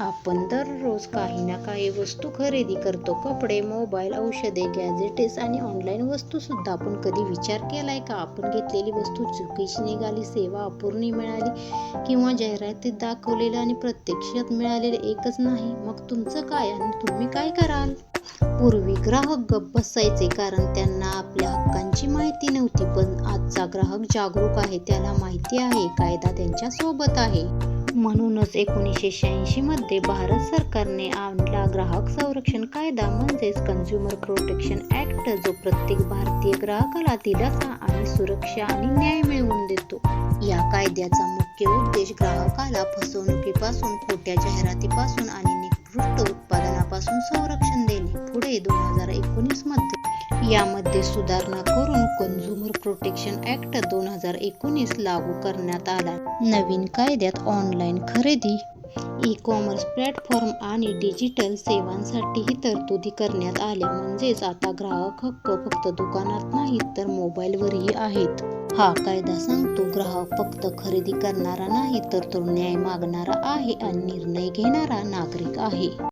आपण दररोज काही ना काही वस्तू खरेदी करतो. कपडे मोबाईल औषधे गॅजेटेस आणि ऑनलाईन वस्तूसुद्धा आपण कधी विचार केला आहे का? आपण घेतलेली वस्तू चुकीची निघाली सेवा अपूर्णी मिळाली किंवा जाहिरातीत दाखवलेलं आणि प्रत्यक्षात मिळालेलं एकच नाही. मग तुमचं काय आणि तुम्ही काय कराल? पूर्वी ग्राहक गप्प बसायचे कारण त्यांना आपल्या हक्कांची माहिती नव्हती. पण आजचा ग्राहक जागरूक आहे त्याला माहिती आहे कायदा त्यांच्यासोबत आहे. म्हणूनच एकोणीसशे शहाऐंशीमध्ये भारत सरकारने आणला ग्राहक संरक्षण कायदा म्हणजेच कन्झ्युमर प्रोटेक्शन ॲक्ट जो प्रत्येक भारतीय ग्राहकाला दिलासा आणि सुरक्षा आणि न्याय मिळवून देतो. या कायद्याचा मुख्य उद्देश ग्राहकाला फसवणुकीपासून खोट्या जाहिरातीपासून आणि निकृष्ट उत्पादनापासून संरक्षण देणे. पुढे दोन हजार एकोणीसमध्ये यामध्ये सुधारणा करून कन्झ्युमर प्रोटेक्शन ऍक्ट दोन हजार एकोणीस लागू करण्यात आला. नवीन कायद्यात ऑनलाईन खरेदी ई कॉमर्स प्लॅटफॉर्म आणि डिजिटल सेवांसाठीही तरतुदी करण्यात आल्या. म्हणजेच आता ग्राहक हक्क फक्त दुकानात नाहीत तर मोबाईलवरही आहेत. हा कायदा सांगतो ग्राहक फक्त खरेदी करणारा नाही तर तो न्याय मागणारा आहे आणि निर्णय घेणारा नागरिक आहे.